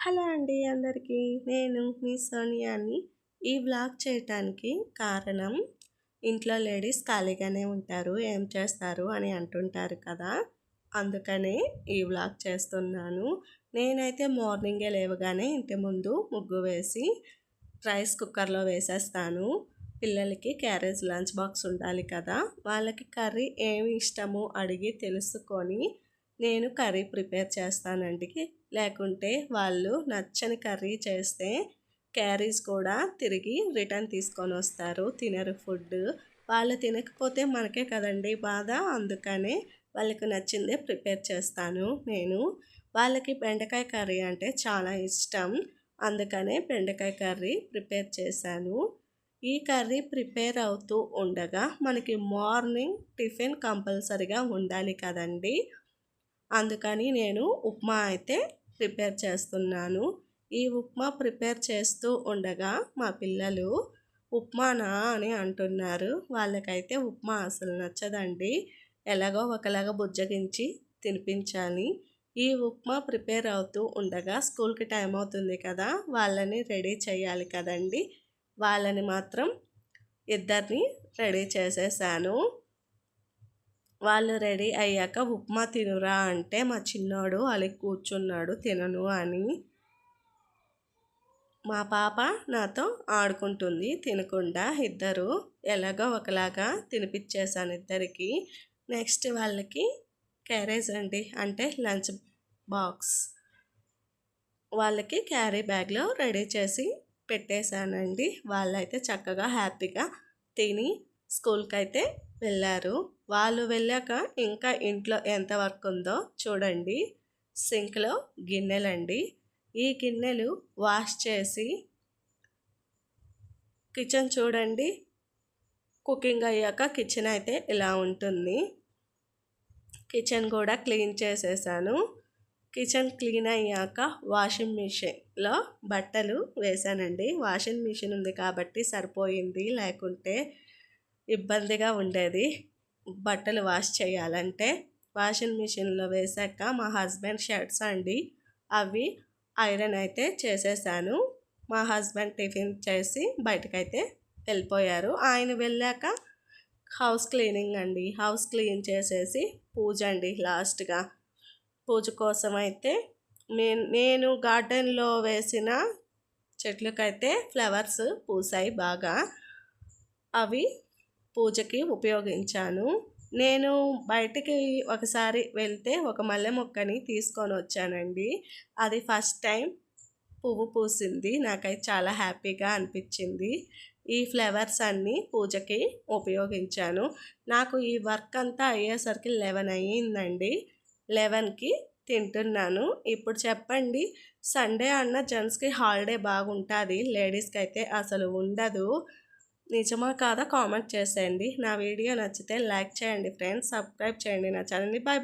Hello అండి అందరికీ. నేను మీ సోనియాని ఈ వ్లాగ్ చేయటానికి కారణం ఇంట్లో లేడీస్ ఖాళీగానే ఉంటారు ఏం చేస్తారు అని అంటుంటారు కదా. అందుకనే ఈ బ్లాగ్ చేస్తున్నాను. నేనైతే మార్నింగే లేవగానే ఇంటి ముందు ముగ్గు వేసి రైస్ కుక్కర్లో వేసేస్తాను. పిల్లలకి క్యారేజ్ లంచ్ బాక్స్ ఉండాలి కదా. వాళ్ళకి కర్రీ ఏమి ఇష్టమో అడిగి తెలుసుకొని నేను కర్రీ ప్రిపేర్ చేస్తానండి లేకుంటే వాళ్ళు నచ్చని కర్రీ చేస్తే క్యారీస్ కూడా తిరిగి రిటర్న్ తీసుకొని వస్తారు. తినరు ఫుడ్. వాళ్ళు తినకపోతే మనకే కదండి బాధ. అందుకనే వాళ్ళకి నచ్చిందే ప్రిపేర్ చేస్తాను నేను. వాళ్ళకి బెండకాయ కర్రీ అంటే చాలా ఇష్టం. అందుకనే బెండకాయ కర్రీ ప్రిపేర్ చేశాను. ఈ కర్రీ ప్రిపేర్ అవుతూ ఉండగా మనకి మార్నింగ్ టిఫిన్ కంపల్సరిగా ఉండాలి కదండి. అందుకని నేను ఉప్మా అయితే ప్రిపేర్ చేస్తున్నాను. ఈ ఉప్మా ప్రిపేర్ చేస్తూ ఉండగా మా పిల్లలు ఉప్మానా అని అంటున్నారు. వాళ్ళకైతే ఉప్మా అసలు నచ్చదండి. ఎలాగో ఒకలాగా బుజ్జగించి తినిపించాలి. ఈ ఉప్మా ప్రిపేర్ అవుతూ ఉండగా స్కూల్కి టైం అవుతుంది కదా వాళ్ళని రెడీ చేయాలి కదండి. వాళ్ళని మాత్రం ఇద్దరిని రెడీ చేసేసాను. వాళ్ళు రెడీ అయ్యాక ఉప్మా తినురా అంటే మా చిన్నోడు అలా కూర్చున్నాడు తినను అని మా పాప నాతో ఆడుకుంటుంది తినకుండా ఇద్దరు ఎలాగో ఒకలాగా తినిపించేసాను ఇద్దరికి. నెక్స్ట్ వాళ్ళకి క్యారేజ్ అండి అంటే లంచ్ బాక్స్. వాళ్ళకి క్యారీ బ్యాగ్లో రెడీ చేసి పెట్టేశానండి. వాళ్ళైతే చక్కగా హ్యాపీగా తిని స్కూల్కి అయితే వెళ్ళారు. వాళ్ళు వెళ్ళాక ఇంకా ఇంట్లో ఎంత వర్క్ ఉందో చూడండి. సింక్లో గిన్నెలండి. ఈ గిన్నెలు వాష్ చేసి కిచెన్ చూడండి. కుకింగ్ అయ్యాక కిచెన్ అయితే ఇలా ఉంటుంది. కిచెన్ కూడా క్లీన్ చేసేసాను. కిచెన్ క్లీన్ అయ్యాక వాషింగ్ మిషన్లో బట్టలు వేసానండి. వాషింగ్ మిషన్ ఉంది కాబట్టి సరిపోయింది లేకుంటే ఇబ్బందిగా ఉండేది. బట్టలు వాష్ చేయాలంటే వాషింగ్ మిషన్లో వేసాక మా హస్బెండ్ షర్ట్స్ అండి. అవి ఐరన్ అయితే చేసేసాను. మా హస్బెండ్ టిఫిన్ చేసి బయటకైతే వెళ్ళిపోయారు. ఆయన వెళ్ళాక హౌస్ క్లీనింగ్ అండి. హౌస్ క్లీన్ చేసేసి పూజ అండి లాస్ట్గా. పూజ కోసం అయితే నేను గార్డెన్లో వేసిన చెట్లకైతే ఫ్లవర్స్ పూసాయి బాగా. అవి పూజకి ఉపయోగించాను. నేను బయటికి ఒకసారి వెళ్తే ఒక మల్లె మొక్కని తీసుకొని వచ్చానండి. అది ఫస్ట్ టైం పువ్వు పూసింది. నాకైతే చాలా హ్యాపీగా అనిపించింది. ఈ ఫ్లవర్స్ అన్నీ పూజకి ఉపయోగించాను. నాకు ఈ వర్క్ అంతా అయ్యేసరికి లెవెన్ అయ్యిందండి. లెవెన్కి తింటున్నాను. ఇప్పుడు చెప్పండి సండే అన్న జెంట్స్కి హాలిడే బాగుంటుంది. లేడీస్కి అయితే అసలు ఉండదు. నిజమా కాదా కామెంట్ చేసేయండి. నా వీడియో నచ్చితే లైక్ చేయండి ఫ్రెండ్స్. సబ్స్క్రైబ్ చేయండి నా ఛానల్ని. బాయ్